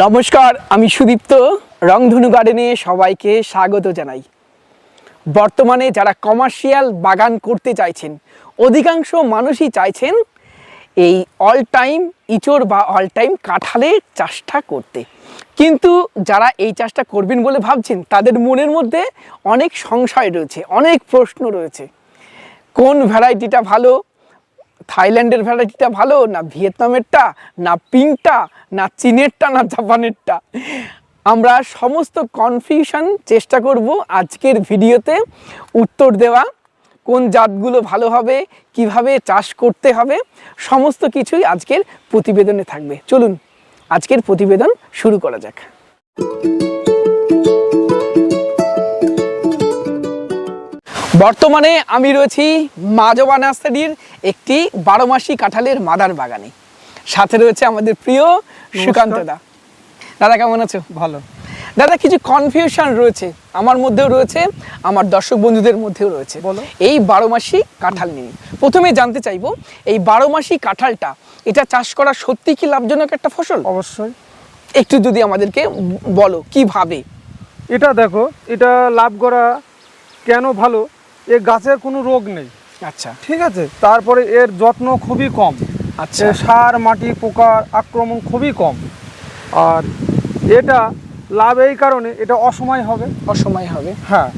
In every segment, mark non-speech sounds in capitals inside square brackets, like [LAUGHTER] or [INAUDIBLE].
নমস্কার, আমি সুদীপ্ত, রংধনু গার্ডেনে সবাইকে স্বাগত জানাই। বর্তমানে যারা কমার্শিয়াল বাগান করতে চাইছেন, অধিকাংশ মানুষই চাইছেন এই অল টাইম ইচড় বা অল টাইম কাঁঠালের চাষটা করতে। কিন্তু যারা এই চাষটা করবেন বলে ভাবছেন, তাদের মনের মধ্যে অনেক সংশয় রয়েছে, অনেক প্রশ্ন রয়েছে। কোন ভ্যারাইটিটা ভালো? থাইল্যান্ডের ভ্যারাইটিটা ভালো, না ভিয়েতনামেরটা, না পিঙ্কটা না চীনেরটা, না জাপানেরটা। আমরা সমস্ত কনফিউশন চেষ্টা করব আজকের ভিডিওতে। উত্তর দেওয়া, কোন জাতগুলো ভালো হবে, কীভাবে চাষ করতে হবে, সমস্ত কিছুই আজকের প্রতিবেদনে থাকবে। চলুন, আজকের প্রতিবেদন শুরু করা যাক। বর্তমানে আমি রয়েছি মাজবা একটি বারো মাসি কাঁঠালের মাদার বাগানে সাথে রয়েছে আমাদের প্রিয় সুকান্ত দা। দাদা কেমন আছো? ভালো। দাদা কিছু কনফিউশন রয়েছে। আমার মধ্যেও রয়েছে আমার দর্শক বন্ধুদের মধ্যেও রয়েছে। বলো। এই বারো মাসি কাঁঠাল নিয়ে। প্রথমে জানতে চাইব এই বারো মাসি কাঁঠালটা এটা চাষ করা সত্যি কি লাভজনক একটা ফসল? অবশ্যই। একটু যদি আমাদেরকে বলো কীভাবে এটা দেখো এটা লাভ করা কেন ভালো? এ গাছের কোনো রোগ নেই। আচ্ছা। ঠিক আছে? তারপরে এর যত্ন খুবই কম। আচ্ছা। সার মাটি পোকার আক্রমণ খুবই কম। আর এটা লাভ এই কারণে এটা অসময় হবে। অসময় হবে। হ্যাঁ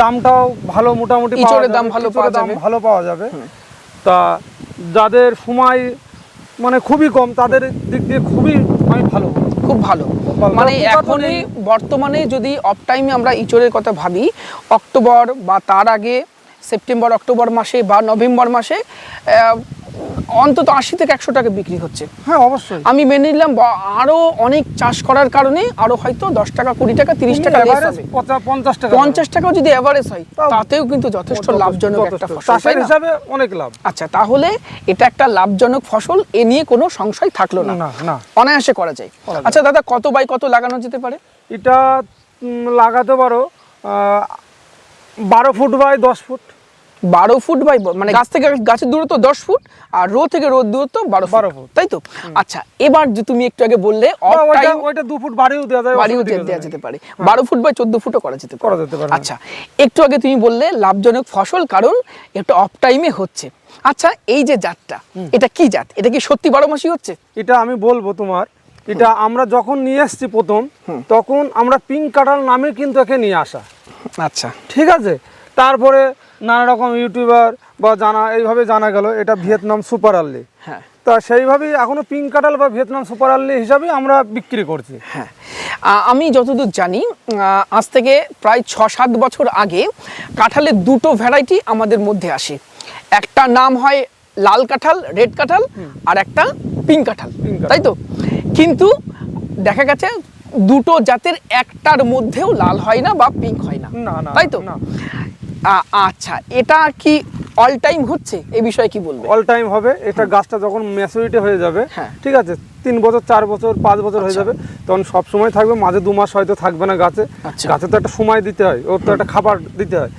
দামটাও ভালো মোটামুটি ইঁচড়ের দাম ভালো পাওয়া দাম যাবে। ভালো পাওয়া যাবে। তা যাদের সময় মানে খুবই কম তাদের দিক দিয়ে খুবই আমি ভালো খুব ভালো। মানে এখনই নেই। বর্তমানে যদি অফ টাইমে আমরা ইচড়ের কথা ভাবি অক্টোবর বা তার আগে সেপ্টেম্বর অক্টোবর মাসে বা নভেম্বর মাসে অন্তত আশি থেকে একশো টাকা বিক্রি হচ্ছে। হ্যাঁ অবশ্যই। আমি মেনে নিলাম বা- আরও অনেক চাষ করার কারণে আরও হয়তো দশ টাকা কুড়ি টাকা তিরিশ টাকা পঞ্চাশ টাকা। পঞ্চাশ টাকাও যদি অ্যাভারেজ হয় তাতেও কিন্তু যথেষ্ট লাভজনক একটা ফসল? হিসাবে অনেক লাভ। আচ্ছা তাহলে এটা একটা লাভজনক ফসল এ নিয়ে কোনো সংশয় থাকল না। না না। অনায়াসে করা যায়। আচ্ছা দাদা কত বাই কত লাগানো যেতে পারে? এটা লাগাতে পারো বারো ফুট বাই দশ ফুট। বারো ফুট বাই মানে গাছ থেকে গাছের দূরত্ব দশ ফুট আর রো থেকে রোদ দূরত্ব বারো বারো ফুট। তাই তো? আচ্ছা এবার যে তুমি একটু আগে বললে ওইটা দু ফুট বাড়িও দেওয়া যায় বাড়িও দেওয়া যেতে পারে। বারো ফুট বাই চোদ্দ ফুটও করা যেতে পারে। করা যেতে পারে, হ্যাঁ। আচ্ছা একটু আগে তুমি বললে লাভজনক ফসল কারণ এটা অফ টাইমে হচ্ছে। আচ্ছা এই যে জাতটা এটা কি জাত? এটা কি সত্যি বারো মাসই হচ্ছে? এটা আমি বলব তোমার এটা আমরা যখন নিয়ে এসেছি প্রথম তখন আমরা পিঙ্ক কাঁঠাল নামে কিন্তু একে নিয়ে আসা। আচ্ছা। ঠিক আছে? তারপরে নানা রকম ইউটিউবার বা জানা এইভাবে জানা গেল এটা ভিয়েতনাম সুপার আর্লি হ্যাঁ। তা সেইভাবেই এখনও পিঙ্ক কাঁঠাল বা ভিয়েতনাম সুপার আর্লি হিসাবে আমরা বিক্রি করছি। হ্যাঁ। আমি যতদূর জানি আজ থেকে প্রায় ছ সাত বছর আগে কাঁঠালের দুটো ভ্যারাইটি আমাদের মধ্যে আসে। একটা নাম হয় লাল কাঁঠাল রেড কাঁঠাল আর একটা পিঙ্ক কাঁঠাল। তাই তো? কিন্তু দেখা গেছে দুটো জাতের একটার মধ্যেও লাল হয় না বা পিঙ্ক হয় না। তাই তো? আচ্ছা এটা কি অল টাইম হচ্ছে? এই বিষয়ে কি বলব? অল টাইম হবে এটা গাছটা যখন ম্যাচুরিটি হয়ে যাবে হ্যাঁ। ঠিক আছে তিন বছর চার বছর পাঁচ বছর হয়ে আচ্ছা। যাবে তখন সব সময় থাকবে মাঝে দু মাস হয়তো থাকবে না গাছে। আচ্ছা। গাছে তো একটা সময় দিতে হয় ওর তো একটা খাবার দিতে হয়।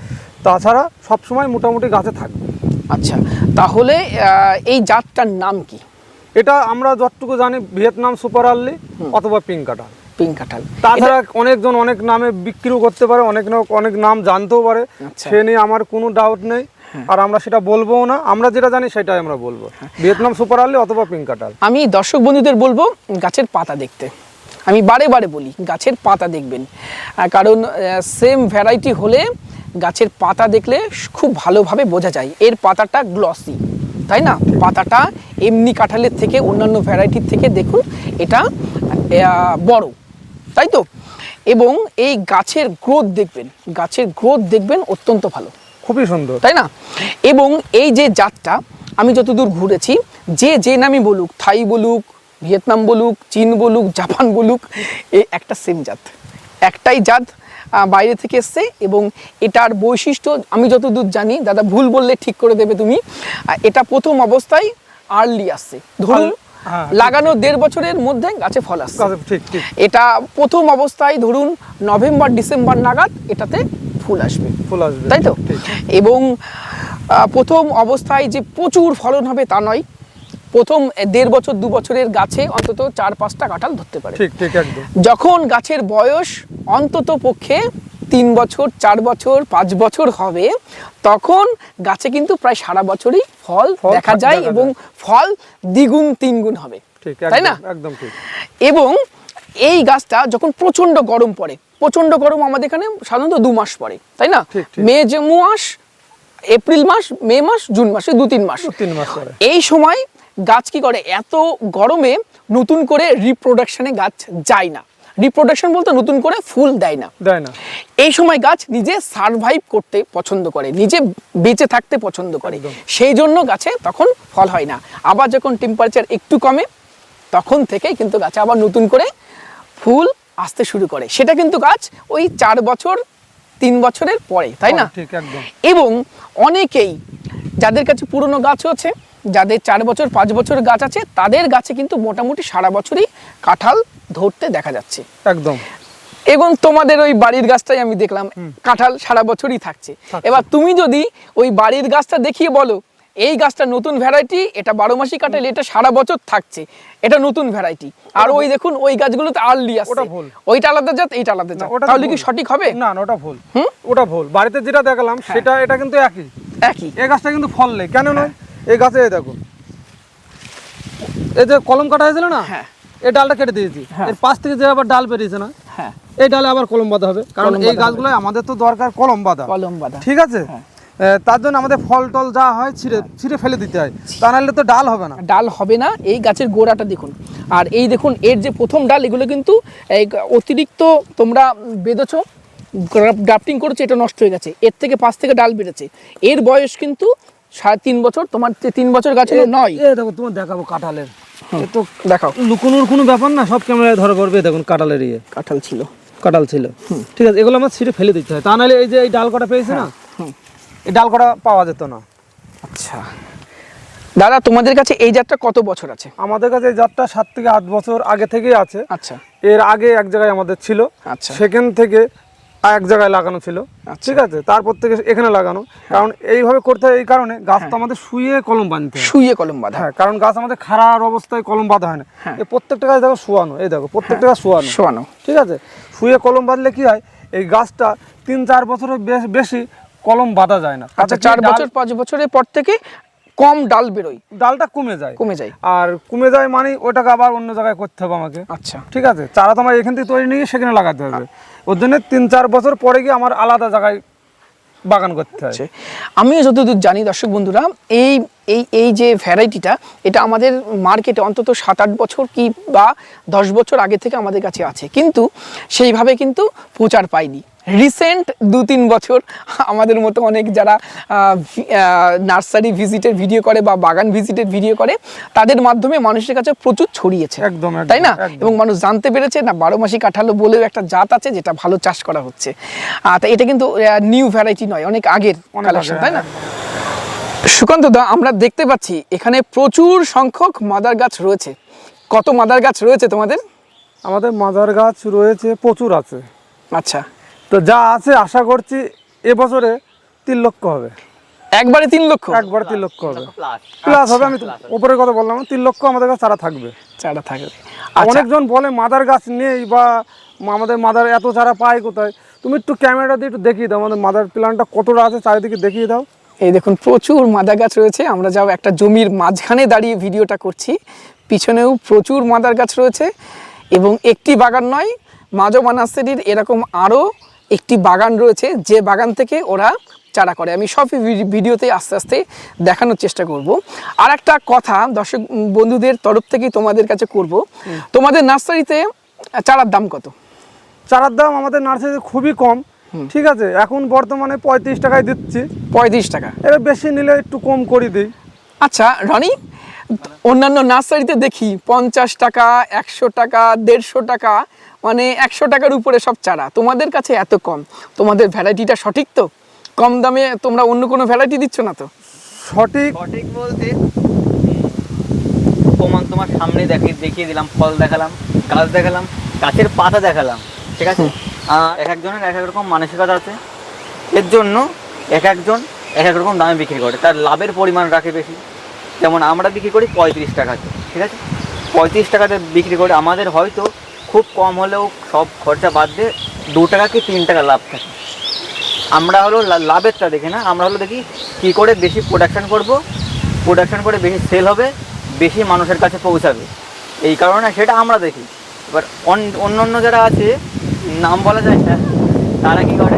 তাছাড়া সব সময় মোটামুটি গাছে থাকবে। আচ্ছা তাহলে এই জাতটার নাম কি? এটা আমরা যতটুকু জানি ভিয়েতনাম সুপার আর্লি অথবা পিঙ্ক কাঁঠাল পিঙ্ক কাঁঠাল। তাছাড়া অনেকজন অনেক নামে বিক্রিও করতে পারে অনেক অনেক নাম জানতেও পারে। আচ্ছা। সে নিয়ে আমার কোনো ডাউট নেই। আর আমরা সেটা বলবোও না। আমরা যেটা জানি সেটাই আমরা বলব। ভিয়েতনাম সুপার আর্লি অথবা পিঙ্ক কাঁঠাল। আমি দর্শক বন্ধুদের বলব গাছের পাতা দেখতে। আমি বারে বারে বলি গাছের পাতা দেখবেন। কারণ সেম ভ্যারাইটি হলে গাছের পাতা দেখলে খুব ভালোভাবে বোঝা যায়। এর পাতাটা গ্লসি তাই না? পাতাটা এমনি কাঁঠালের থেকে অন্যান্য ভ্যারাইটির থেকে দেখুন এটা বড়। তাই তো এবং এই গাছের গ্রোথ দেখবেন গাছের গ্রোথ দেখবেন অত্যন্ত ভালো। খুবই সুন্দর। তাই না? এবং এই যে জাতটা আমি যতদূর ঘুরেছি যে যে নামই বলুক থাই বলুক ভিয়েতনাম বলুক চীন বলুক জাপান বলুক এ একটা সেম জাত। একটাই জাত বাইরে থেকে এসছে এবং এটার বৈশিষ্ট্য আমি যতদূর জানি দাদা ভুল বললে ঠিক করে দেবে তুমি এটা প্রথম অবস্থায় আর্লি আসছে। ধরুন লাগানো দেড় বছরের মধ্যে গাছে ফল আসছে। ঠিক ঠিক। এটা প্রথম অবস্থায় ধরুন নভেম্বর ডিসেম্বর নাগাদ এটাতে ফুল আসবে। ফুল আসবে তাই তো? এবং প্রথম অবস্থায় যে প্রচুর ফলন হবে তা নয় প্রথম দেড় বছর দু বছরের গাছে অন্তত চার পাঁচটা কাঁঠাল ধরতে পারে। ঠিক ঠিক একদম। যখন গাছের বয়স অন্তত পক্ষে তিন বছর চার বছর পাঁচ বছর হবে তখন গাছে কিন্তু প্রায় সারা বছরই ফল দেখা যায়। এবং ফল দ্বিগুণ তিনগুণ হবে তাই না? একদম ঠিক। এবং এই গাছটা যখন প্রচণ্ড গরম পড়ে প্রচণ্ড গরম আমাদের এখানে সাধারণত দু মাস পড়ে তাই না। মে যে মাস এপ্রিল মাস মে মাস জুন মাসে দু তিন মাস। তিন মাস এই সময় গাছ কি করে? এত গরমে নতুন করে রিপ্রোডাকশনে গাছ যায় না। রিপ্রোডাকশন বলতে নতুন করে ফুল দেয় না। দেয় না। এই সময় গাছ নিজে সারভাইভ করতে পছন্দ করে নিজে বেঁচে থাকতে পছন্দ করে। সেই জন্য গাছে তখন ফল হয় না। আবার যখন টেম্পারেচার একটু কমে তখন থেকেই কিন্তু গাছে আবার নতুন করে ফুল আসতে শুরু করে। সেটা কিন্তু গাছ ওই চার বছর তিন বছরের পরে তাই না? এবং অনেকেই যাদের কাছে পুরনো গাছ আছে যাদের চার বছর পাঁচ বছর গাছ আছে তাদের গাছে কিন্তু মোটামুটি সারা বছরই কাঁঠাল ধরতে দেখা যাচ্ছে। একদম। এবং তোমাদের ওই বাড়ির গাছটাই আমি দেখলাম কাঁঠাল সারা বছরই থাকছে। এবার তুমি যদি ওই বাড়ির গাছটা দেখিয়ে বলো এই গাছটা নতুন ভ্যারাইটি এটা বারো মাসি কাঁঠাল এটা সারা বছর থাকছে এটা নতুন ভ্যারাইটি আর ওই দেখুন ওই গাছগুলোতে আর্লি আসছে। ভুল। ওইটা আলাদা জাত এইটা আলাদা জাত। ওটা তাহলে কি সঠিক হবে? না না ওটা ভুল। হুম? ওটা ভুল। বাড়িতে যেটা দেখালাম সেটা এটা কিন্তু একই। একই। এই গাছটা কিন্তু ফল নেই। কেন নয়? এই গাছে দেখো। এই যে কলম কাটা হয়েছিল না? হ্যাঁ। এই ডালটা কেটে দিয়েছি। হ্যাঁ। এর পাশ থেকে যে আবার ডাল বেরিয়েছে না হ্যাঁ। এই ডালে আবার কলম বাঁধা হবে। কারণ এই গাছগুলো আমাদের তো দরকার কলম বাঁধা। কলম বাঁধা। ঠিক আছে? হ্যাঁ। তার জন্য আমাদের ফল টল যা হয় ছিঁড়ে ছিঁড়ে ফেলে দিতে হয়। তা নাহলে তো ডাল হবে না। ডাল হবে না এই গাছের গোড়াটা দেখুন। আর এই দেখুন এর যে প্রথম ডাল এগুলো কিন্তু এই অতিরিক্ত তোমরা বেঁধেছো গ্রাফটিং করেছে এটা নষ্ট হয়ে গেছে। এর থেকে পাঁচ থেকে ডাল বেড়েছে। এর বয়স কিন্তু সাড়ে তিন বছর তোমার তিন বছর গাছের নয়। দেখো তোমার দেখাবো কাঁঠালের। তো দেখাও। লুকোনোর কোনো ব্যাপার না সব ক্যামেরায় ধরা পড়বে দেখুন কাঁঠালের ইয়ে। কাঁঠাল ছিল। কাঁঠাল ছিল। ঠিক আছে এগুলো আমার ছিঁড়ে ফেলে দিতে হয়। তা নাহলে এই যে এই ডাল কটা পেয়েছে না? এই ডাল কটা পাওয়া যেত না। আচ্ছা। দাদা তোমাদের কাছে এই জাতটা কত বছর আছে? আমাদের কাছে এই জাতটা সাত থেকে আট বছর আগে থেকেই আছে। আচ্ছা। এর আগে এক জায়গায় আমাদের ছিল। আচ্ছা। সেখান থেকে এক জায়গায় লাগানো ছিল। আচ্ছা। ঠিক আছে? তারপর থেকে এখানে লাগানো। কারণ এইভাবে করতে হয় এই কারণে গাছ তো আমাদের শুয়ে কলম বাঁধতে শুয়ে কলম বাঁধা। হ্যাঁ কারণ গাছ আমাদের খারাপ অবস্থায় কলম বাঁধা হয় না। হ্যাঁ। এই প্রত্যেকটা গাছ দেখো শোয়ানো এই দেখো প্রত্যেকটা গাছ শোয়ানো। শোয়ানো। ঠিক আছে? শুয়ে কলম বাঁধলে কি হয়? এই গাছটা তিন চার বছরের বেশ- বেশি কলম বাঁধা যায় না। আচ্ছা চার বছর পাঁচ বছরের পর থেকে কম ডাল বেরোয়। ডালটা কমে যায়। কমে যায়। আর কমে যায় মানে ওটাকে আবার অন্য জায়গায় করতে হবে আমাকে। আচ্ছা। ঠিক আছে? চারা তো আমার এখান থেকে তৈরি নিয়ে সেখানে লাগাতে হবে। ওর জন্য তিন, চার বছর পরে গিয়ে আমার আলাদা জায়গায় বাগান করতে হয়। আমি আমিও যতদূর জানি দর্শক বন্ধুরা, এই এই এই যে ভ্যারাইটিটা এটা আমাদের মার্কেটে অন্তত সাত আট বছর কি বা দশ বছর আগে থেকে আমাদের কাছে আছে। কিন্তু সেইভাবে কিন্তু প্রচার পাইনি। রিসেন্ট দু তিন বছর আমাদের মতো অনেক যারা নার্সারি ভিজিটের ভিডিও করে বা বাগান ভিজিটের ভিডিও করে তাদের মাধ্যমে মানুষের কাছে প্রচুর ছড়িয়েছে। একদম, তাই না? এবং মানুষ জানতে পেরেছে না বারো মাসি কাঁঠালো বলেও একটা জাত আছে যেটা ভালো চাষ করা হচ্ছে। তা এটা কিন্তু নিউ ভ্যারাইটি নয় অনেক আগের কালেকশন তাই না? সুকান্ত দা আমরা দেখতে পাচ্ছি এখানে প্রচুর সংখ্যক মাদার গাছ রয়েছে। কত মাদার গাছ রয়েছে তোমাদের? আমাদের মাদার গাছ রয়েছে প্রচুর আছে। আচ্ছা। তো যা আছে আশা করছি এবছরে তিন লক্ষ হবে। একবারে তিন লক্ষ? একবারে তিন লক্ষ হবে। প্লাস হবে আমি তো উপরের কথা বললাম তিন লক্ষ আমাদের কাছে চারা থাকবে। চারা থাকবে। আচ্ছা। অনেকজন বলে মাদার গাছ নেই বা আমাদের মাদার এত চারা পায় কোথায়? তুমি একটু ক্যামেরা দিয়ে একটু দেখিয়ে দাও আমাদের মাদার প্ল্যানটা কতটা আছে চারিদিকে দেখিয়ে দাও। এই দেখুন প্রচুর মাদার গাছ রয়েছে। আমরা যাও একটা জমির মাঝখানে দাঁড়িয়ে ভিডিওটা করছি। পিছনেও প্রচুর মাদার গাছ রয়েছে এবং একটি বাগান নয় মাজমা নার্সারির এরকম আরও একটি বাগান রয়েছে যে বাগান থেকে ওরা চারা করে। আমি সব ভিডিওতে আস্তে আস্তে দেখানোর চেষ্টা করব। আর একটা কথা দর্শক বন্ধুদের তরফ থেকেই তোমাদের কাছে করব। তোমাদের নার্সারিতে চারার দাম কত? চারার দাম আমাদের নার্সারিতে খুবই কম। ঠিক আছে এখন বর্তমানে পঁয়ত্রিশ টাকায় দিচ্ছি। পঁয়ত্রিশ টাকা। এবার বেশি নিলে একটু কম করে দিই। আচ্ছা রনি অন্যান্য নার্সারিতে দেখি পঞ্চাশ টাকা একশো টাকা দেড়শো টাকা মানে একশো টাকার উপরে সব চারা। তোমাদের কাছে এত কম। তোমাদের ভ্যারাইটিটা সঠিক তো? কম দামে তোমরা অন্য কোনো ভ্যারাইটি দিচ্ছ না তো? সঠিক। সঠিক বলতে প্রমাণ তোমার সামনে দেখিয়ে দেখিয়ে দিলাম ফল দেখালাম গাছ দেখালাম গাছের পাতা দেখালাম ঠিক আছে? আর এক একজনের এক এক রকম মানসিকতা আছে। এর জন্য এক একজন এক এক রকম দামে বিক্রি করে। তার লাভের পরিমাণ রাখে বেশি। যেমন আমরা বিক্রি করি পঁয়ত্রিশ টাকাতে ঠিক আছে? পঁয়ত্রিশ টাকাতে বিক্রি করে আমাদের হয়তো খুব কম হলেও সব খরচা বাদ দিয়ে দু টাকা কি তিন টাকা লাভ থাকে। আমরা হলো লাভেরটা দেখি না, আমরা হলো দেখি কী করে বেশি প্রোডাকশান করব প্রোডাকশান করে বেশি সেল হবে, বেশি মানুষের কাছে পৌঁছাবে। এই কারণে সেটা আমরা দেখি। এবার অন- অন্য অন্য যারা আছে নাম বলা যায় না, তারা কি করে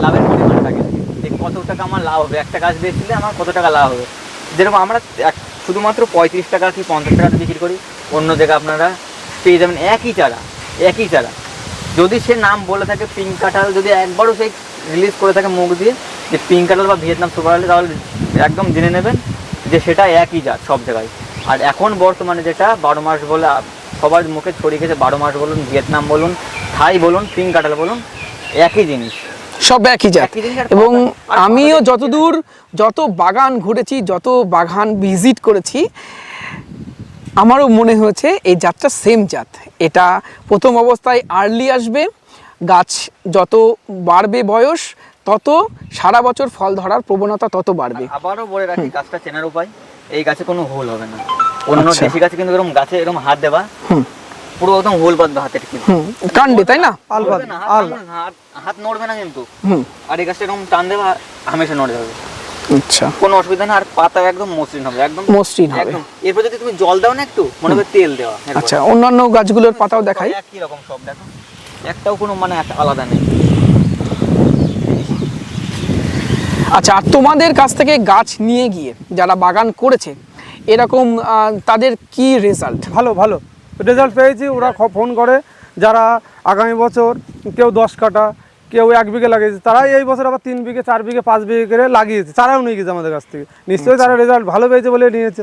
লাভের পরিমাণটাকে যে কত টাকা আমার লাভ হবে? একটা গাছ বেচলে আমার কত টাকা লাভ হবে? যেরকম আমরা এক- শুধুমাত্র পঁয়ত্রিশ টাকা কি পঞ্চাশ টাকাতে বিক্রি করি? অন্য জায়গায় আপনারা পেয়ে যাবেন একই চারা একই চারা। যদি সে নাম বলে থাকে পিঙ্ক কাঁঠাল, যদি একবারও সে রিলিজ করে থাকে মুখ দিয়ে, যে পিঙ্ক কাঁঠাল বা ভিয়েতনাম সুপার আলি তাহলে একদম জেনে নেবেন যে সেটা একই জাত সব জায়গায়। আর এখন বর্তমানে যেটা, বারো মাস বলে সবার মুখে ছড়িয়ে গেছে, বারো মাস বলুন, ভিয়েতনাম বলুন থাই বলুন পিঙ্ক কাঁঠাল বলুন একই জিনিস। সব একই জাত। এবং আমিও যতদূর যত বাগান ঘুরেছি যত বাগান ভিজিট করেছি আমারও মনে হয়েছে এই জাতটা সেম জাত। এটা প্রথম অবস্থায় আর্লি আসবে গাছ যত বাড়বে বয়স তত সারা বছর ফল ধরার প্রবণতা তত বাড়বে। আবারও বলে রাখি গাছটা চেনার উপায় এই গাছে কোনো হোল হবে না। অন্য আচ্ছা। দেশি গাছে কিন্তু এরকম গাছে এরকম হাত দেবা। হুম। পুরো একদম হোল বাঁধবে হাতের হুম কাণ্ডে তাই না? নড়বে হাত আল। হাত- হাত নড়বে না কিন্তু। হুম। আর এই গাছটা এরকম টান দেবা হামেশা নড়ে যাবে। আচ্ছা। কোনো অসুবিধা না আর পাতা একদম মসৃণ হবে একদম মসৃণ হবে। এরপর যদি তুমি জল দাও না একটু মনে হবে তেল দেওয়া আচ্ছা অন্যান্য গাছগুলোর পাতাও দেখাই। একই রকম সব দেখো। একটাও কোনো মানে একটা আলাদা নেই। আচ্ছা আর তোমাদের কাছ থেকে গাছ নিয়ে গিয়ে যারা বাগান করেছে এরকম তাদের কি রেজাল্ট ভালো ভালো। রেজাল্ট পেয়েছি ওরা ফোন করে যারা আগামী বছর কেউ দশ কাটা কেউ এক বিঘে লাগিয়েছে তারাই এই বছর আবার তিন বিঘে চার বিঘে পাঁচ বিঘে করে লাগিয়েছে তারাও নিয়ে গেছে আমাদের কাছ থেকে। নিশ্চয়ই তারা রেজাল্ট ভালো পেয়েছে বলে নিয়েছে।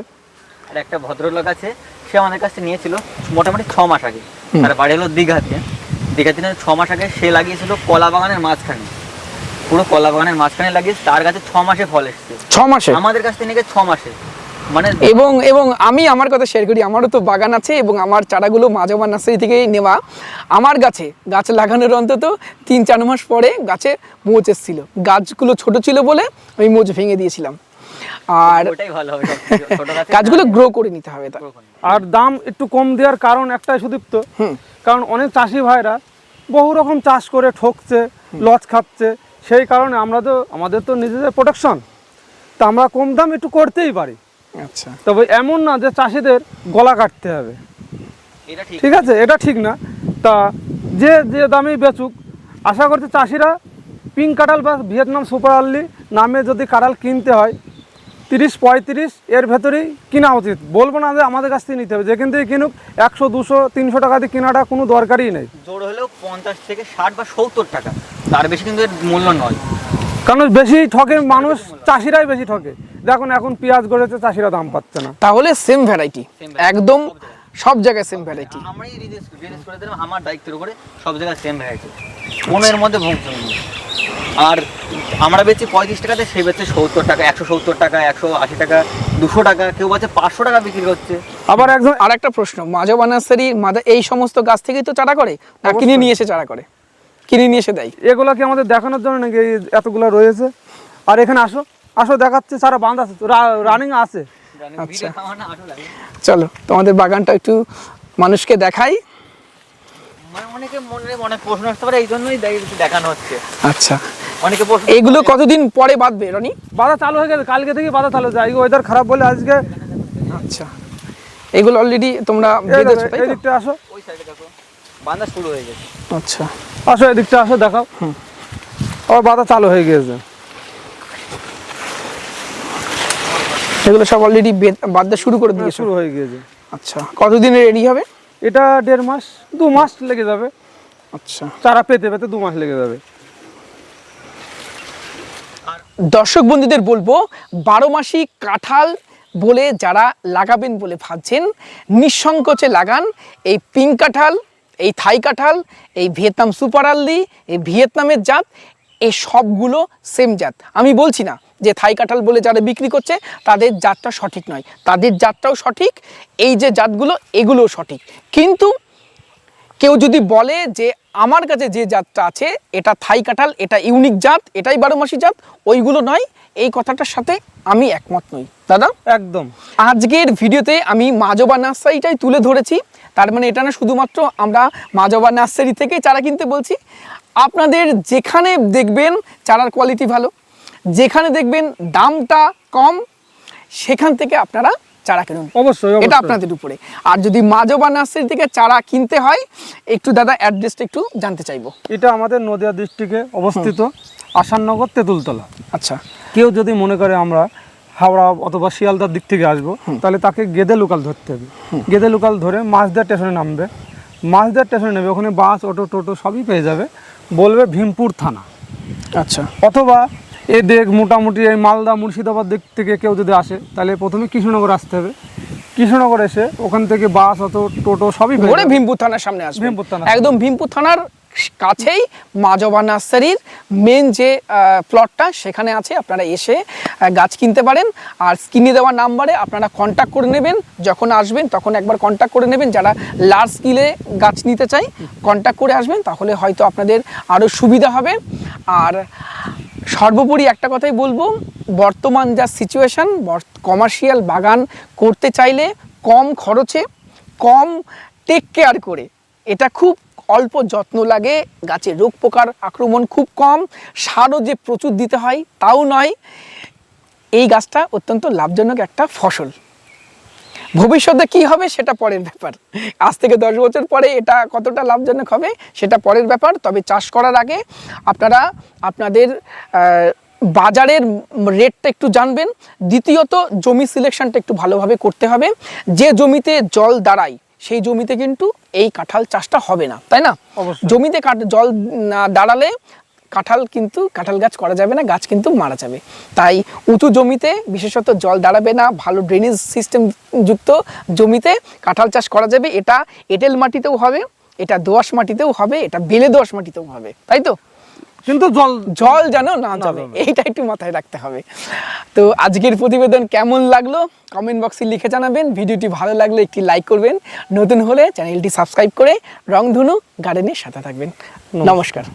আর একটা ভদ্রলোক আছে সে আমাদের কাছে নিয়েছিল মোটামুটি ছ মাস আগে। তার বাড়ি হলো দীঘাতে। দীঘাতে না ছ মাস আগে সে লাগিয়েছিল কলা বাগানের মাঝখানে। পুরো কলা বাগানের মাঝখানে লাগিয়েছে তার কাছে ছ মাসে ফল এসছে। ছ মাসে? আমাদের কাছ থেকে নিয়ে গেছে ছ মাসে। মানে এবং এবং আমি আমার কথা শেয়ার করি আমারও তো বাগান আছে এবং আমার চারাগুলো মাঝাবা নার্সারি থেকে নেওয়া। আমার গাছে গাছ লাগানোর অন্তত তিন চার মাস পরে গাছে মোচ এসেছিল। গাছগুলো ছোট ছিল বলে আমি মোচ ভেঙে দিয়েছিলাম। আর [LAUGHS] গাছগুলো গ্রো করে নিতে হবে তা। আর দাম একটু কম দেওয়ার কারণ একটাই সুদীপ্ত। কারণ অনেক চাষি ভাইরা বহু রকম চাষ করে ঠকছে লস খাচ্ছে। সেই কারণে আমরা তো আমাদের তো নিজেদের প্রোটেকশন তা আমরা কম দাম একটু করতেই পারি। আচ্ছা। তবে এমন না যে চাষিদের গলা কাটতে হবে। ঠিক। আছে? এটা ঠিক না। তা যে যে দামেই বেচুক আশা করছি চাষিরা পিঙ্ক কাঁঠাল বা ভিয়েতনাম সুপার আর্লি নামে যদি কাঁঠাল কিনতে হয় তিরিশ পঁয়ত্রিশ এর ভেতরেই কেনা উচিত। বলব না যে আমাদের কাছ থেকে নিতে হবে। যেখান থেকে কিনুক একশো দুশো তিনশো টাকা দিয়ে কেনাটা কোনো দরকারই নেই। জোর হলেও পঞ্চাশ থেকে ষাট বা সত্তর টাকা। তার বেশি কিন্তু এর মূল্য নয়। কারণ বেশি ঠকে মানুষ চাষিরাই বেশি ঠকে। দেখুন এখন পেঁয়াজ গড়েছে চাষিরা দাম পাচ্ছে না। তাহলে সেম ভ্যারাইটি একদম সব জায়গায়। সেম ভ্যারাইটি আমরাই রিলিজ করে দিলাম আমার দায়িত্বের উপরে সব জায়গায় সেম ভ্যারাইটি কোনো মধ্যে ভুগছে না আর আমরা বেচি পঁয়ত্রিশ টাকাতে সে বেচছে সত্তর টাকা একশো সত্তর টাকা একশো আশি টাকা দুশো টাকা কেউ বলছে পাঁচশো টাকা বিক্রি করছে আবার একজন আর একটা প্রশ্ন মাঝাবা নার্সারি মাদা এই সমস্ত গাছ থেকেই তো চারা করে না কিনে নিয়ে এসে চারা করে? কিনে নিয়ে এসে দেয়? এগুলো কি আমাদের দেখানোর জন্য নাকি এতগুলো রয়েছে? আর এখানে আসো। আসো দেখাচ্ছে সারা বাঁধ আছে রানিং আছে। লাগে। চলো তোমাদের বাগানটা একটু মানুষকে দেখাই। মানে অনেকে মনে অনেক প্রশ্ন আসতে পারে এই জন্যই দেখ- দেখানো হচ্ছে। আচ্ছা। অনেকে এগুলো কতদিন পরে বাঁধবে রনি? বাধা চালু হয়ে গেছে কালকে থেকে বাধা চালু হয়েছে আজকে ওয়েদার খারাপ বলে আজকে আচ্ছা। এগুলো অলরেডি তোমরা এই বেঁধেছো তাই এই আসো। ওই সাইডে দেখো বান্ধা শুরু হয়ে গেছে। আচ্ছা। আসো আসো দেখাও। আবার বাধা চালু হয়ে গিয়েছে। এগুলো সব অলরেডি বাঁধতে শুরু করে দিয়েছ। শুরু হয়ে গিয়েছে। আচ্ছা কতদিনে রেডি হবে? এটা দেড় মাস দু মাস লেগে যাবে। আচ্ছা। চারা পেতে পেতে দু মাস লেগে যাবে। দর্শক বন্ধুদের বলব বারো মাসি কাঁঠাল বলে যারা লাগাবেন বলে ভাবছেন নিঃসংকোচে লাগান এই পিঙ্ক কাঁঠাল এই থাই কাঁঠাল এই ভিয়েতনাম সুপার আল্লি এই ভিয়েতনামের জাত এই সবগুলো সেম জাত। আমি বলছি না যে থাই কাঁঠাল বলে যারা বিক্রি করছে তাদের জাতটা সঠিক নয়। তাদের জাতটাও সঠিক এই যে জাতগুলো এগুলোও সঠিক। কিন্তু কেউ যদি বলে যে আমার কাছে যে জাতটা আছে এটা থাই কাঁঠাল এটা ইউনিক জাত এটাই বারো মাসি জাত ওইগুলো নয়। এই কথাটার সাথে আমি একমত নই। দাদা? একদম। আজকের ভিডিওতে আমি মাজবা নার্সারিটাই তুলে ধরেছি। তার মানে এটা না শুধুমাত্র আমরা মাজবা নার্সারি থেকে চারা কিনতে বলছি। আপনাদের যেখানে দেখবেন চারার কোয়ালিটি ভালো যেখানে দেখবেন দামটা কম সেখান থেকে আপনারা চারা কিনুন। অবশ্যই এটা আপনাদের উপরে। আর যদি মাজবা নার্সারি থেকে চারা কিনতে হয় একটু দাদা অ্যাড্রেসটা একটু জানতে চাইব। এটা আমাদের নদিয়া ডিস্ট্রিক্টে অবস্থিত আসাননগর তেঁতুলতলা। আচ্ছা। কেউ যদি মনে করে আমরা হাওড়া অথবা শিয়ালদার দিক থেকে আসব তাহলে তাকে গেদে লোকাল ধরতে হবে। গেদে লোকাল ধরে মাছদা স্টেশনে নামবে। মাছদা স্টেশনে নেবে ওখানে বাস অটো টোটো সবই পেয়ে যাবে। বলবে ভীমপুর থানা। আচ্ছা। অথবা এ দেখ মোটামুটি এই মালদা মুর্শিদাবাদ দিক থেকে কেউ যদি আসে তাহলে প্রথমে কৃষ্ণনগর আসতে হবে। কৃষ্ণনগর এসে ওখান থেকে বাস অত টোটো সবই ভীমপুর থানার সামনে আসবে। ভীমপুর থানা একদম ভীমপুর থানার কাছেই মাজবা নার্সারির মেন যে প্লটটা সেখানে আছে, আপনারা এসে গাছ কিনতে পারেন। আর স্ক্রিনে দেওয়া নাম্বারে আপনারা কন্ট্যাক্ট করে নেবেন। যখন আসবেন, তখন একবার কন্ট্যাক্ট করে নেবেন। যারা লার্জ স্কিলে গাছ নিতে চাই কন্ট্যাক্ট করে আসবেন। তাহলে হয়তো আপনাদের আরও সুবিধা হবে। আর সর্বোপরি একটা কথাই বলব, বর্তমান যা সিচুয়েশন কমার্শিয়াল বাগান করতে চাইলে কম খরচে, কম টেক কেয়ার করে। এটা খুব অল্প যত্ন লাগে গাছের রোগ পোকার আক্রমণ খুব কম, সারও যে প্রচুর দিতে হয় তাও নয়। এই গাছটা অত্যন্ত লাভজনক একটা ফসল। ভবিষ্যতে কি হবে সেটা পরের ব্যাপার। আজ থেকে দশ বছর পরে এটা কতটা লাভজনক হবে সেটা পরের ব্যাপার, তবে চাষ করার আগে আপনারা আপনাদের বাজারের রেটটা একটু জানবেন। দ্বিতীয়ত, জমি সিলেকশনটা একটু ভালোভাবে করতে হবে। যে জমিতে জল দাঁড়ায় সেই জমিতে কিন্তু এই কাঁঠাল চাষটা হবে না তাই না? অবশ্যই। জমিতে জল দাঁড়ালে কাঁঠাল কিন্তু কাঁঠাল গাছ করা যাবে না গাছ কিন্তু মারা যাবে। তাই উঁচু জমিতে বিশেষত জল দাঁড়াবে না ভালো ড্রেনেজ সিস্টেম যুক্ত জমিতে কাঁঠাল চাষ করা যাবে। এটা এঁটেল মাটিতেও হবে এটা দোআঁশ মাটিতেও হবে এটা বেলে দোআঁশ মাটিতেও হবে তাই তো? কিন্তু জল জল যেন না যাবে এইটা একটু মাথায় রাখতে হবে। তো আজকের প্রতিবেদন কেমন লাগল? কমেন্ট বক্সে লিখে জানাবেন। ভিডিওটি ভালো লাগলে একটি লাইক করবেন। নতুন হলে চ্যানেলটি সাবস্ক্রাইব করে রংধনু গার্ডেনের সাথে থাকবেন। নমস্কার।